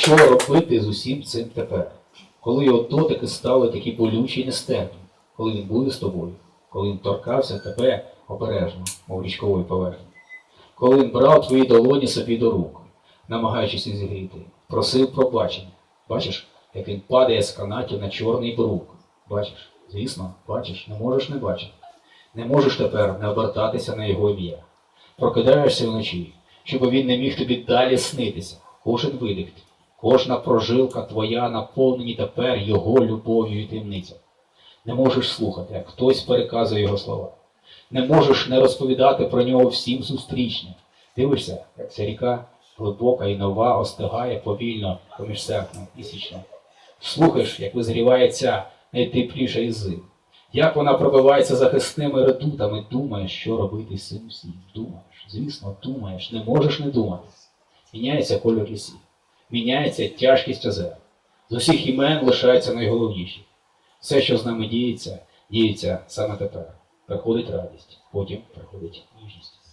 Що робити з усім цим тепер? Коли його дотики стали такі болючі нестерпні, коли він буде з тобою, коли він торкався тебе обережно, мов річкової поверхні, коли він брав твої долоні собі до рук, намагаючись зігріти, просив пробачення. Бачиш, як він падає з канатів на чорний брук. Бачиш, звісно, бачиш, не можеш не бачити. Не можеш тепер не обертатися на його ім'я. Прокидаєшся вночі, щоб він не міг тобі далі снитися. Кожен видих, кожна прожилка твоя наповнені тепер його любов'ю і таємницями. Не можеш слухати, як хтось переказує його слова. Не можеш не розповідати про нього всім зустрічним. Дивишся, як ця ріка глибока і нова остигає повільно поміж серпнем і січнем. Слухаєш, як визрівається найтепліша із зим. Як вона пробивається захисними редутами, думаєш, що робити з цим усім. Думаєш, звісно, думаєш, не можеш не думати. Міняється кольор лісів, міняється тяжкість озер. З усіх імен лишається найголовніші. Все, що з нами діється, діється саме тепер. Приходить радість, потім приходить ніжність.